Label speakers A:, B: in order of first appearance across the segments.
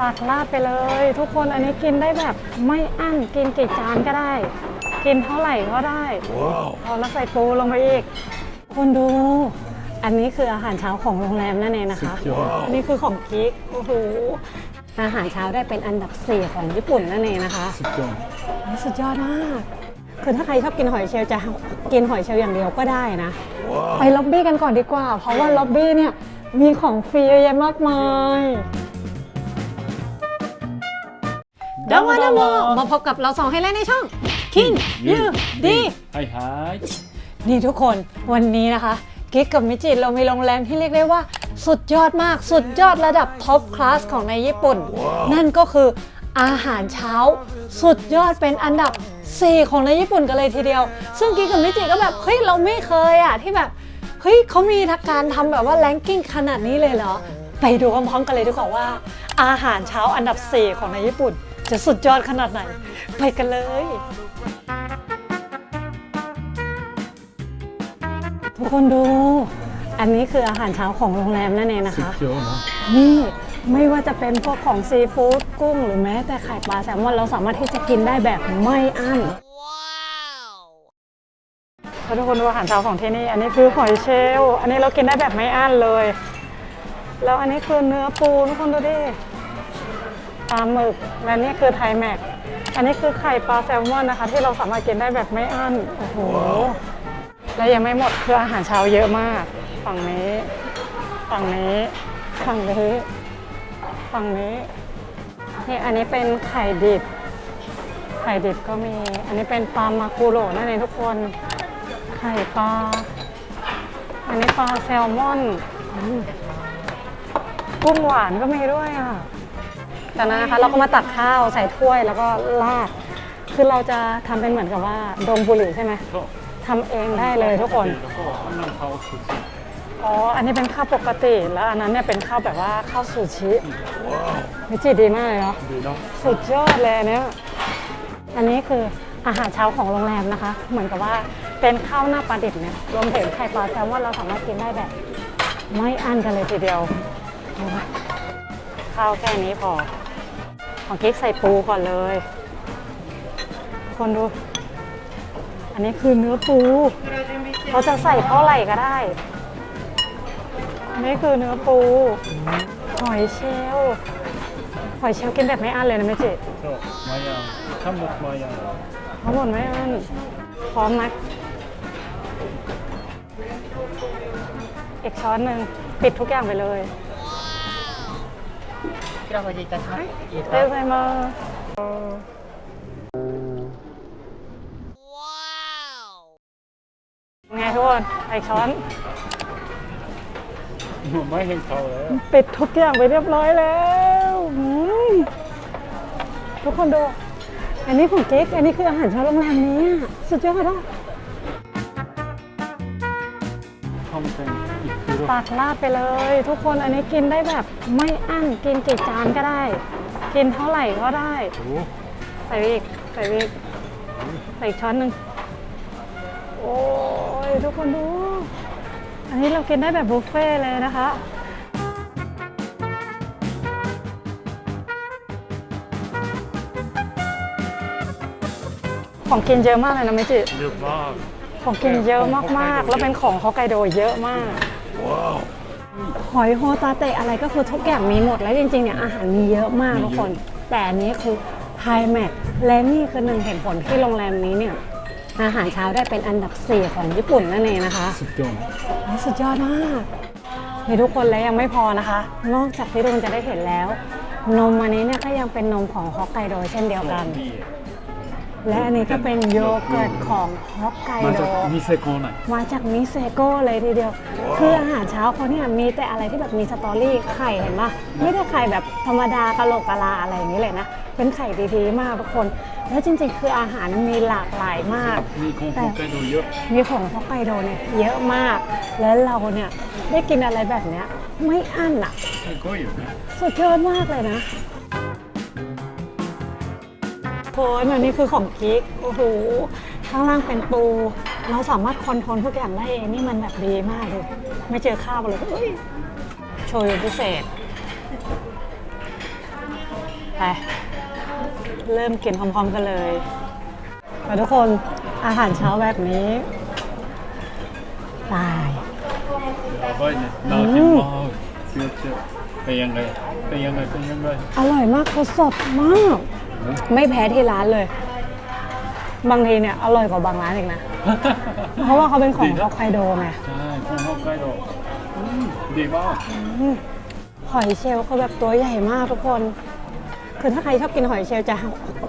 A: ตักราดไปเลย ทุกคนอันนี้กินได้แบบไม่อั้นกินกี่จานก็ได้ กินเท่าไหร่ก็ได้พอแล้วใส่ปูลงไปอีก คนดู อันนี้คืออาหารเช้าของโรงแรมนั่นเองนะคะ
B: สุดยอด
A: อันนี้คือของกิ๊กโอ้โหอาหารเช้าได้เป็นอันดับ4ของญี่ปุ่นนั่นเองนะคะ
B: สุดยอด
A: นี่สุดยอดมากคือถ้าใครชอบกินหอยเชลล์จะกินหอยเชลล์อย่างเดียวก็ได้นะ ไปล็อบบี้กันก่อนดีกว่า เพราะว่าล็อบบี้เนี่ยมีของฟรีเยอะแยะมากมาย ดาวาดาวมาพบกับเราสองให้แล้วในช่อง คิงยู
B: ดีไฮไฮ
A: นี่ทุกคนวันนี้นะคะกิ๊กกับมิจิเรามีโรงแรมที่เรียกได้ว่า สุดยอดมากสุดยอดระดับท็อปคลาสของในญี่ปุ่น นั่นก็คืออาหารเช้า สุดยอดเป็นอันดับ 4 ของในญี่ปุ่นกันเลยทีเดียว ซึ่งกิ๊กกับมิจิก็แบบเฮ้ยเราไม่เคยอะที่แบบเฮ้ยเขามีทักการทำแบบว่าแลนกิ้งขนาดนี้เลยเหรอ ไปดูพร้อมๆกันเลยทุกคนว่า อาหารเช้าอันดับ 4 ของในญี่ปุ่น จะสุดยอดขนาดไหน ไปกันเลย ทุกคนดู อันนี้คืออาหารเช้าของโรงแรมนั่นเองนะ
B: สุด
A: คะ
B: ยอดนะ
A: นี่ไม่ว่าจะเป็นพวกของซีฟู้ดกุ้งหรือแม้แต่ไข่ปลาแซลมอนเราสามารถที่จะกินได้แบบไม่อั้นว้าวทุกคนดูอาหารเช้าของที่นี่ อันนี้คือหอยเชลล์อันนี้เรากินได้แบบไม่อั้นเลย แล้วอันนี้คือเนื้อปูทุกคนดูดิ ปลาหมึก และนี่คือไทแม็ก อันนี้คือไข่ปลาแซลมอนนะคะ ที่เราสามารถกินได้แบบไม่อั้น โอ้โห และยังไม่หมดคืออาหารเช้าเยอะมาก ฝั่งนี้ ฝั่งนี้ ฝั่งนี้ ฝั่งนี้ นี่อันนี้เป็นไข่ดิบ ไข่ดิบก็มี อันนี้เป็นปลามากุโรนั่นเองทุกคน ไข่ปลา อันนี้ปลาแซลมอนกุ้งหวานก็มีด้วยอะ จากนั้นนะคะเราก็มาตักข้าวใส่ถ้วยแล้วก็ราด คือเราจะทำเป็นเหมือนกับว่าดมบุหรี่ใช่ไหมทำเองได้เลยทุกคน
B: แล้วก็อันนั้นเขาสุด
A: อ๋อ อันนี้เป็นข้าวปกติ แล้วอันนั้นเนี่ยเป็นข้าวแบบว่าข้าวซูชิวิจิตรดีมากเลยเนาะ
B: ดีเนาะ
A: สุดยอดเลยอันเนี่ยอันนี้คืออาหารเช้าของโรงแรมนะคะ เหมือนกับว่าเป็นข้าวหน้าปลาดิบเนี่ย รวมถึงไข่ปลาแซลมอนเราสามารถกินได้แบบ ไม่อั้นกันเลยทีเดียวโอ้ยข้าวแค่นี้พอ ของกิ๊กใส่ปูก่อนเลย คนดู อันนี้คือเนื้อปู เขาจะใส่เท่าไหร่ก็ได้ นี่คือเนื้อปู หอยเชลลหอยเชลลกินแบบไม่อั้นเลยนะแม่จิ
B: そうマヤン韓国マヤン
A: ทั้งหมดไม่อั้นพร้อมไหมอีกช้อนหนึ่งปิดทุกอย่างไปเลย
C: こ ちらお持ちいたします。いいです
A: เต้
C: か
A: ใส่มาไงทุกคนอีกช้อน
B: もう前へん顔だよ
A: ปิดทุกอย่างไปเรียบร้อยแล้วอืมทุกคนดู อันนี้ของเก๊กอันนี้คืออาหารเช้าโรงแรมนี้อะสุดยอดอ่ะ ตักราดไปเลย ทุกคนอันนี้กินได้แบบไม่อั้นกินกี่จานก็ได้ กินเท่าไหร่ก็ได้
B: お
A: ใส่อีกใส่อีกใส่อีกช้อนหนึ่งโอ้ยทุกคนดู อันนี้เรากินได้แบบบุฟเฟ่ต์เลยนะคะของกินเยอะมากเลยนะเมจิ
B: เยอะมาก
A: ของกินเยอะมากๆ แล้วเป็นของฮอกไกโดเยอะมาก หอยโฮตาเตะอะไรก็คือทุกอย่างมีหมดแล้วจริงๆเนี่ยอาหารมีเยอะมากทุกคน แต่อันนี้คือไฮแม็กและนี่คือหนึ่งเหตุผลที่โรงแรมนี้เนี่ยอาหารเช้าได้เป็นอันดับ 4 ของญี่ปุ่นนั่นเองนะคะ
B: สุดยอด
A: โอ้ยสุดยอดมากมีทุกคนแล้วยังไม่พอนะคะ นอกจากที่ทุกคนจะได้เห็นแล้ว นมอันนี้เนี่ยก็ยังเป็นนมของฮอกไกโดเช่นเดียวกัน
B: ดี
A: และอันนี้ก็เป็นโยเกิร์ตของฮอกไก
B: มา
A: โด
B: จากนิเซโกหน่อย
A: มาจากมิเซโกเลยทีเดียว คืออาหารเช้าเขาเนี่ยมีแต่อะไรที่แบบมีสตอรี่ไข่เห็นปะไม่ได้ไข่แบบธรรมดากะโหลกกะลาอะไรอย่างนี้เลยนะ เป็นไข่ดีๆมากทุกคน แล้วจริงๆ คืออาหารมีหลากหลายมาก
B: มีคงคงไปดูเยอะ
A: มีของฮอกไกโดเนี่ยเยอะมาก แล้วเราเนี่ยได้กินอะไรแบบเนี้ยไม่อั้นอะสุดยอดมากเลยนะ โคนอันนี้คือของกิ๊กโอ้โห ข้างล่างเป็นปู เราสามารถคอนโทรลทุกอย่างได้เองนี่มันแบบดีมากเลย ไม่เจอข้าวเลยเอ้ย โชยุพิเศษ ไป เริ่มกินพร้อมๆกันเลยไปทุกคนอาหารเช้าแบบนี้ตาย
B: やばいねน่ากินมากเชื่อเชื่อเป็นยังไงเป็นยังไงเป็นยังไง
A: อร่อยมากเขาสดมาก ไม่แพ้ที่ร้านเลย บางทีเนี่ยอร่อยกว่าบางร้านอีกนะ เพราะว่าเขาเป็นของ
B: ดี
A: ฮ
B: นะ
A: อกไกโดไง
B: ใช่ของฮอกไกโดอืมดีมาก
A: หอยเชลล์เขาแบบตัวใหญ่มากทุกคน คือถ้าใครชอบกินหอยเชลล์จะ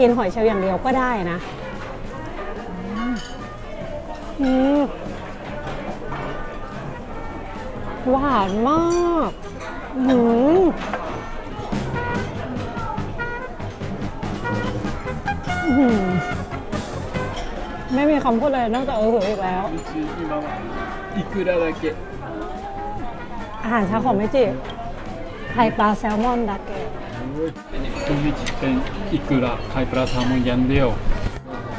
A: กินหอยเชลล์อย่างเดียวก็ได้นะอืมหวานมาก อืม ไม่มีคำพูดเลยนอกจากเออหืออีกแล้ว
B: うち今はいくらだけ
A: อาหารเช้าของเมจิไข่ปลาแซลมอนดักเกต
B: 今日เป็นいくらไข่ปลาแซลมอนอย่างเดียว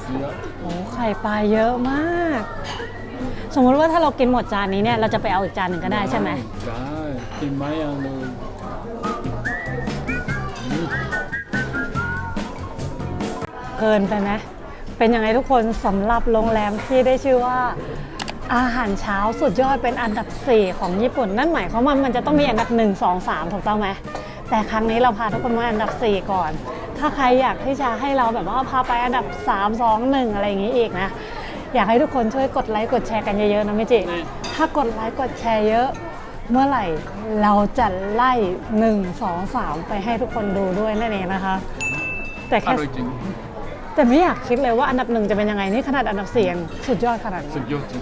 B: เสีย
A: โอ้ไข่ปลาเยอะมาก สมมุติว่าถ้าเรากินหมดจานนี้เนี่ย เราจะไปเอาอีกจานหนึ่งก็ได้ใช่ไหม
B: ได้กินไหมอ่ะเลย
A: เกินไปไหมเป็นยังไงทุกคนสำหรับโรงแรมที่ได้ชื่อว่าอาหารเช้าสุดยอดเป็นอันดับ 4 ของญี่ปุ่น นั่นหมายความว่ามันจะต้องมีอันดับ 1 2 3 ถูกต้องไหมแต่ครั้งนี้เราพาทุกคนมาอันดับ 4 ก่อน ถ้าใครอยากที่จะให้เราแบบว่าพาไปอันดับ 3 2 1 อะไรอย่างนี้อีกนะ อยากให้ทุกคนช่วยกดไลค์กดแชร์กันเยอะๆนะไม่จิถ้ากดไลค์กดแชร์เยอะ เมื่อไหร่เราจะไล่ 1 2 3 ไปให้ทุกคนดูด้วยนั่นเองนะคะ แต่
B: อ
A: แค่
B: ร่อยจริง
A: แต่ไม่อยากคิดเลยว่าอันดับหนึ่งจะเป็นยังไงนี่ขนาดอันดับสี่ยังสุดยอดขนาด
B: สุ
A: นี้
B: ดยอดจริง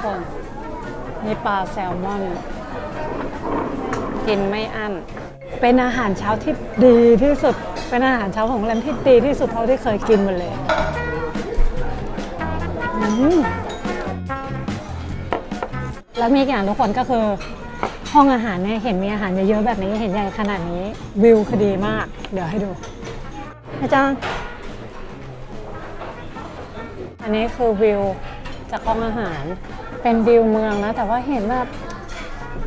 A: คนนี่ปลาแซลมอน กินไม่อั้น เป็นอาหารเช้าที่ดีที่สุด เป็นอาหารเช้าของโรงแรมที่ดีที่สุดเท่าที่เคยกินมาเลยอืมแล้วมีอีกอย่างทุกคนก็คือ ห้องอาหารเนี่ยเห็นมีอาหารเยอะๆแบบนี้เห็นใหญ่ขนาดนี้ วิวคือดีมาก เดี๋ยวให้ดู อาจารย์ อันนี้คือวิวจากห้องอาหาร เป็นวิวเมืองนะ แต่ว่าเห็นแบบ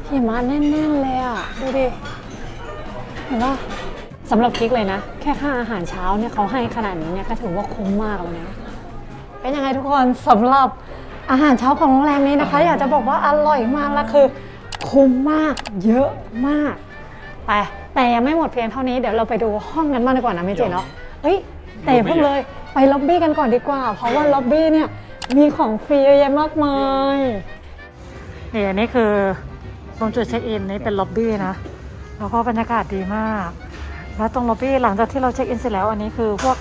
A: หิมะแน่นๆเลยอะ ดูดิ เห็นปะสำหรับคลิกเลยนะ แค่ค่าอาหารเช้าเนี่ยเขาให้ขนาดนี้เนี่ยก็ถือว่าคุ้มมากแล้วนะ เป็นยังไงทุกคนสำหรับอาหารเช้าของโรงแรมนี้นะคะ อยากจะบอกว่าอร่อยมากและคือ คุ้มมาก เยอะมาก ไปแต่ยังไม่หมดเพียงเท่านี้เดี๋ยวเราไปดูห้องกันบ้างดีกว่านะเมเจเนาะ เอ้ยแต่อย่าเพิ่งเลยไปล็อบบี้กันก่อนดีกว่า เพราะว่าล็อบบี้เนี่ยมีของฟรีเยอะแยะมากมายนี่อันนี้คือตรงจุดเช็คอินนี่เป็นล็อบบี้นะแล้วก็บรรยากาศดีมาก แล้วตรงล็อบบี้หลังจากที่เราเช็คอินเสร็จแล้ว อันนี้คือพวก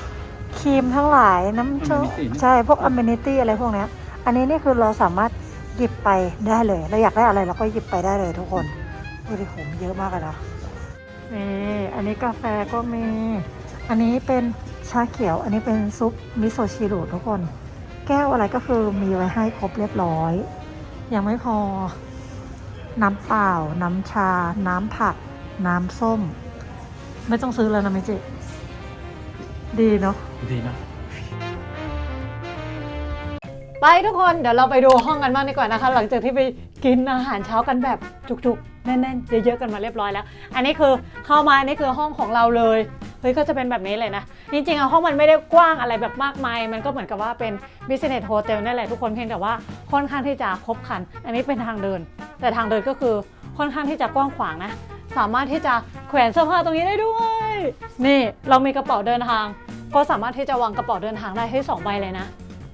A: ครีมทั้งหลายน้ำเชื่อ
B: Amenity นะ
A: ใช่พวกอ m ม n i t y อะไรพวกเนี้ยอันนี้นี่คือเราสามารถหยิบไปได้เลย เราอยากได้อะไรเราก็หยิบไปได้เลยทุกคนดูดิโหมเยอะมากเลยนะนี่อันนี้กาแฟก็มี อันนี้เป็นชาเขียว อันนี้เป็นซุปมิโซะชิรุทุกคน แก้วอะไรก็คือมีไว้ให้ครบเรียบร้อย ยังไม่พอ น้ำเปล่า น้ำชา น้ำผัก น้ำส้ม ไม่ต้องซื้อแล้วนะมิจิ ดีเนาะ
B: ดีนะ
A: ไปทุกคน เดี๋ยวเราไปดูห้องกันบ้างดีกว่านะคะ หลังจากที่ไปกินอาหารเช้ากันแบบจุกๆ แน่นๆ เยอะๆ กันมาเรียบร้อยแล้ว อันนี้คือเข้ามา นี่คือห้องของเราเลยเฮ้ยก็จะเป็นแบบนี้เลยนะ จริงๆอะห้องมันไม่ได้กว้างอะไรแบบมากมาย มันก็เหมือนกับว่าเป็น business hotel นั่นแหละทุกคนเพียงแต่ว่าค่อนข้างที่จะครบคัน อันนี้เป็นทางเดิน แต่ทางเดินก็คือค่อนข้างที่จะกว้างขวางนะ สามารถที่จะแขวนเสื้อผ้าตรงนี้ได้ด้วย นี่เรามีกระเป๋าเดินทาง ก็สามารถที่จะวางกระเป๋าเดินทางได้ให้สองใบเลยนะ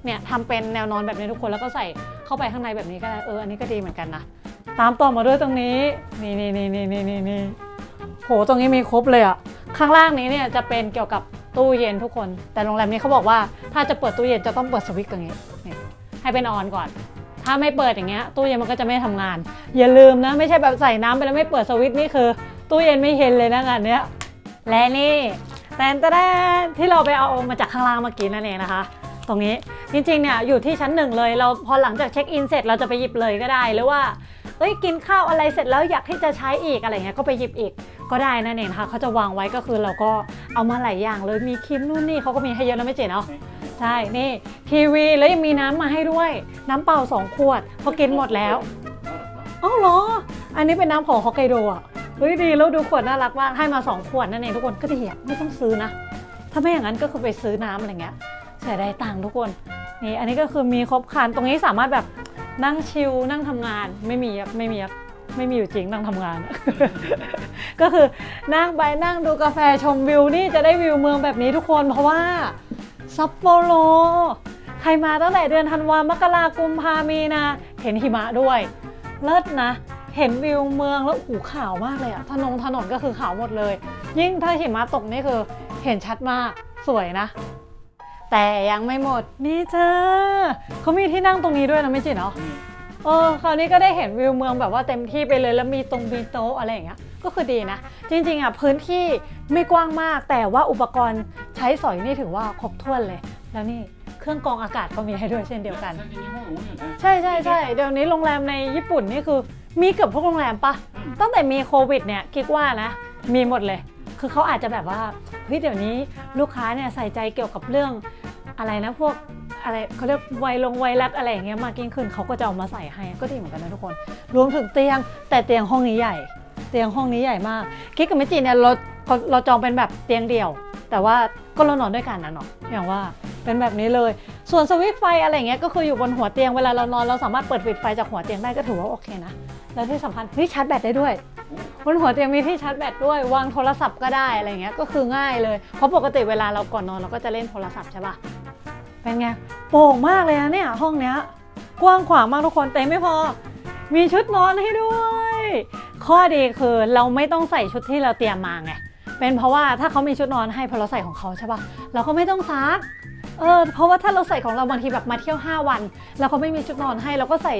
A: เนี่ยทำเป็นแนวนอนแบบนี้ทุกคนแล้วก็ใส่เข้าไปข้างในแบบนี้ก็ได้เอออันนี้ก็ดีเหมือนกันนะตามต่อมาด้วยตรงนี้ นี่นี่นี่นี่นี่นี่นี่โหตรงนี้มีครบเลยอะ ข้างล่างนี้เนี่ยจะเป็นเกี่ยวกับตู้เย็นทุกคน แต่โรงแรมนี้เขาบอกว่าถ้าจะเปิดตู้เย็นจะต้องเปิดสวิตช์ตรงนี้นี่ให้เป็นออนก่อน ถ้าไม่เปิดอย่างเงี้ยตู้เย็นมันก็จะไม่ทำงาน อย่าลืมนะไม่ใช่แบบใส่น้ำไปแล้วไม่เปิดสวิตช์นี่คือ ตู้เย็นไม่เห็นเลยนะงานเนี้ยและนี่แตนตะแดนที่เราไปเอามาจากข้างล่างเมื่อกี้นั่นเองนะคะ ตรงนี้จริงๆเนี่ยอยู่ที่ชั้นหนึ่งเลย เราพอหลังจากเช็คอินเสร็จเราจะไปหยิบเลยก็ได้หรือว่าเอ้ยกินข้าวอะไรเสร็จแล้วอยากที่จะใช้อีกอะไรเงี้ยก็ไปหยิบอีก ก็ได้นั่นเองนะคะเขาจะวางไว้ก็คือเราก็เอามาหลายอย่างเลยมีครีมนู่นนี่เขาก็มีให้เยอะนะไม่เจ๋เนาะใช่ นี่ทีวีแล้วยังมีน้ำมาให้ด้วย น้ำเปล่าสองขวดพอกินหมดแล้วอ้าวเหรอ อันนี้เป็นน้ำของฮอกไกโดอะเฮ้ยดีแล้วดูขวดน่ารักมากให้มาสองขวดนั่นเองทุกคนก็ดีอะไม่ต้องซื้อนะ ถ้าไม่อย่างนั้นก็คือไปซื้อน้ำอะไรเงี้ยเสียดายตังค์ทุกคนนี่อันนี้ก็คือมีครบครันตรงนี้สามารถแบบนั่งชิลนั่งทำงานไม่มีไม่มี ไม่มีอยู่จริงนั่งทำงาน ก็คือนั่งไปนั่งดูกาแฟชมวิวนี่จะได้วิวเมืองแบบนี้ทุกคนเพราะว่าซัปโปโรใครมาตั้งแต่เดือนธันวามกรากุมภามีนาเห็นหิมะด้วย เลิศนะ เห็นวิวเมืองแล้วหูขาวมากเลยอะถนนถนนก็คือขาวหมดเลย ยิ่งถ้าหิมะตกนี่คือ เห็นชัดมากสวยนะ แต่ยังไม่หมดนี่เธอเขามีที่นั่งตรงนี้ด้วยนะไม่จริงเนาะ เออคราวนี้ก็ได้เห็นวิวเมืองแบบว่าเต็มที่ไปเลยแล้วมีตรงมีโต๊ะอะไรอย่างเงี้ยก็คือดีนะ จริงๆอะพื้นที่ไม่กว้างมาก แต่ว่าอุปกรณ์ใช้สอยนี่ถือว่าครบถ้วนเลย แล้วนี่เครื่องกรองอากาศก็มีให้ด้วยเช่นเดียวกัน ใช่ใช่ใช่เดี๋ยวนี้โรงแรมในญี่ปุ่นนี่คือมีเกือบพวกโรงแรมปะตั้งแต่มีโควิดเนี่ยคิดว่านะ มีหมดเลย คือเขาอาจจะแบบว่าเฮ้ยเดี๋ยวนี้ลูกค้าเนี่ยใส่ใจเกี่ยวกับเรื่องอะไรนะพวก อะไรเขาเรียกไวลงไวรัสอะไรอย่างเงี้ยมากยิ่งขึ้นเขาก็จะเอามาใส่ให้ก็ดีเหมือนกันนะทุกคน รวมถึงเตียงแต่เตียงห้องนี้ใหญ่ เตียงห้องนี้ใหญ่มากคิดกับเมจิเนี่ยเราเราจองเป็นแบบเตียงเดี่ยว แต่ว่าก็เรานอนด้วยกันนะเนาะอย่างว่าเป็นแบบนี้เลย ส่วนสวิตไฟอะไรเงี้ยก็คืออยู่บนหัวเตียงเวลาเรานอนเราสามารถเปิดปิดไฟจากหัวเตียงได้ก็ถือว่าโอเคนะแล้วที่สำคัญเฮ้ยชาร์จแบตได้ด้วยบนหัวเตียงมีที่ชาร์จแบตด้วย วางโทรศัพท์ก็ได้อะไรเงี้ยก็คือง่ายเลยเพราะปกติเวลาเราก่อนนอนเราก็จะเล่นโทรศัพท์ใช่ปะ เป็นไงโป่งมากเลยนะเนี่ยห้องเนี้ยกว้างขวางมากทุกคนแต่ไม่พอ มีชุดนอนให้ด้วย ข้อดีคือเราไม่ต้องใส่ชุดที่เราเตรียมมาไงเป็นเพราะว่าถ้าเขามีชุดนอนให้พอเราใส่ของเขาใช่ปะเราก็ไม่ต้องซัก เออ เพราะว่าถ้าเราใส่ของเราบางทีแบบมาเที่ยว 5 วัน แล้วเขาไม่มีชุดนอนให้เราก็ใส่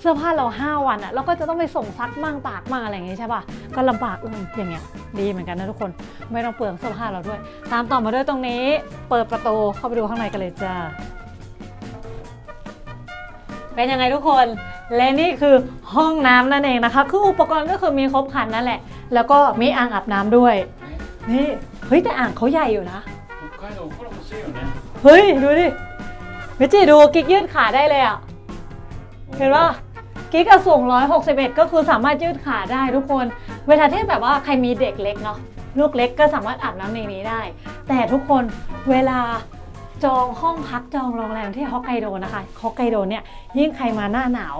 A: เสื้อผ้าเรา 5 วันอะ่ะเราก็จะต้องไปส่งซักมั่งตากมั่งอะไรอย่างงี้ใช่ปะก็ลำบากเอออย่างเงี้ยดีเหมือนกันนะทุกคน ไม่ต้องเปลืองเสื้อผ้าเราด้วย ตามต่อมาด้วยตรงนี้ เปิดประตูเข้าไปดูข้างในกันเลยจ้า เป็นยังไงทุกคน และนี่คือห้องน้ำนั่นเองนะคะ คืออุปกรณ์ก็คือมีครบครันนั่นแหละ แล้วก็มีอ่างอาบน้ำด้วย นี่ เฮ้ยแต่อ่างเขาใหญ่อยู่นะ
B: 北海道お風呂欲しいよね
A: เฮ้ย ดูดิเมจิดูกิ๊กยืดขาได้เลยอะ เห็นปะกิ๊กอะสูง161 ก็คือสามารถยืดขาได้ทุกคน เวลาที่แบบว่าใครมีเด็กเล็กเนาะลูกเล็กก็สามารถอาบน้ำในนี้ได้ แต่ทุกคนเวลาจองห้องพักจองโรงแรมที่ฮอกไกโดนะคะฮอกไกโดเนี่ยยิ่งใครมาหน้าหนาว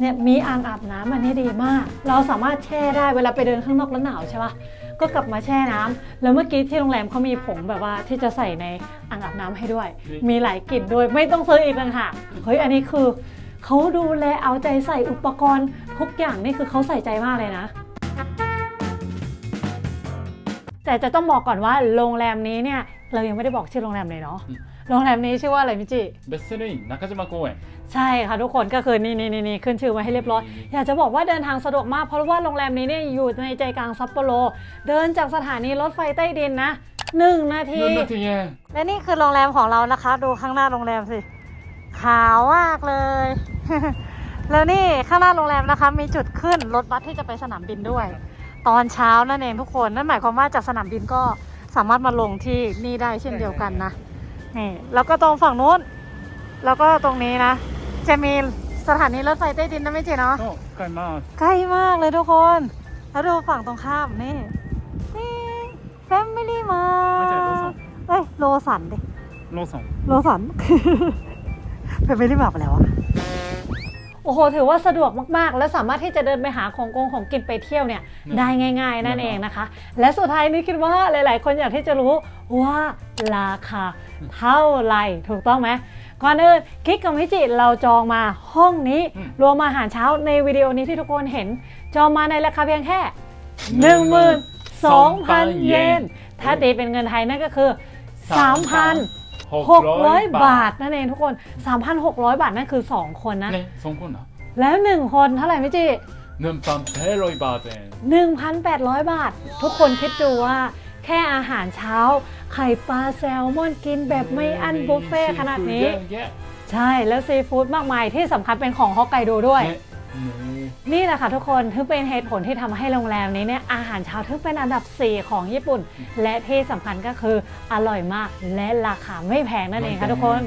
A: เนี่ยมีอ่างอาบน้ำอันนี้ดีมาก เราสามารถแช่ได้เวลาไปเดินข้างนอกแล้วหนาวใช่ปะ ก็กลับมาแช่น้ำแล้วเมื่อกี้ที่โรงแรมเขามีผงแบบว่าที่จะใส่ในอ่างอาบน้ำให้ด้วย มีหลายกลิ่นด้วยไม่ต้องซื้ออีกต่างหากเฮ้ยอันนี้คือเขาดูแลเอาใจใส่อุปกรณ์ทุกอย่างนี่คือเขาใส่ใจมากเลยนะ แต่จะต้องบอกก่อนว่าโรงแรมนี้เนี่ยเรายังไม่ได้บอกชื่อโรงแรมเลยเนาะ
B: อืม
A: โรงแรมนี้ชื่อว่าอะไรพี่จิ
B: เบสเซนินากาจิมะโกเอะ
A: ใช่ค่ะทุกคนก็คือนี่นี่นี่ขึ้นชื่อมาให้เรียบร้อย อยากจะบอกว่าเดินทางสะดวกมาก เพราะว่าโรงแรมนี้เนี่ยอยู่ในใจกลางซัปโปโรเดินจากสถานีรถไฟใต้ดินนะหนึ่งนาที
B: นั่นนาที
A: และนี่คือโรงแรมของเรานะคะ ดูข้างหน้าโรงแรมสิ ขาวมากเลย แล้วนี่ข้างหน้าโรงแรมนะคะ มีจุดขึ้นรถบัสที่จะไปสนามบินด้วย ตอนเช้านั่นเองทุกคนนั่นหมายความว่าจากสนามบินก็สามารถมาลงที่นี่ได้เช่นเดียวกันนะ นี่แล้วก็ตรงฝั่งนู้น แล้วก็ตรงนี้นะ จะมีสถานีรถไฟใต้ดินนะไม่จีเนาะ
B: ใกล้มาก
A: ใกล้มากเลยทุกคน แล้วดูฝั่งตรงข้ามนี่นี่แฟมิลี่มา
B: ไม่ใช่โลสัน
A: เอ้ยโลสันดิ
B: โลสัน
A: โลสันแฟมิลี่มาไปแล้วอะ อ้โห ถือว่าสะดวกมากๆ และสามารถที่จะเดินไปหาของกงของกินไปเที่ยวเนี่ยได้ง่าย ๆ นั่นเองนะคะ และสุดท้ายนี้คิดว่าหลาย ๆ คนอยากที่จะรู้ว่าราคาเท่าไหร่ถูกต้องไหมก่อนอื่นคลิกกับมิจิเราจองมาห้องนี้รวมอาหารเช้าในวิดีโอนี้ที่ทุกคนเห็น จองมาในราคาเพียงแค่ 12,000 เยน ถ้าตีเป็นเงินไทยนั่นก็คือ 3,000 600 บาทนั่นเองทุกคน 3,600 บาทนั่นคือ 2 คนนะ
B: สองคนเหรอ
A: แล้ว 1 คนเท่าไหร่พี่จี
B: หนึ่งพันแปดร้อย
A: บา
B: ทเอง
A: หนึ่งพันแปดร้อยบาท ทุกคนคิดดูว่า แค่อาหารเช้า ไข่ปลาแซลมอนกินแบบไม่อันบุฟเฟ่ขนาดนี้ ใช่แล้วซีฟู้ดมากมายที่สำคัญเป็นของฮอกไกโดด้วย นี่แหละค่ะทุกคนถึงเป็นเหตุผลที่ทำให้โรงแรมนี้เนี่ยอาหารเช้าถึงเป็นอันดับ 4 ของญี่ปุ่น และที่สำคัญก็คืออร่อยมากและราคาไม่แพงนั่นเองค่ะทุกคน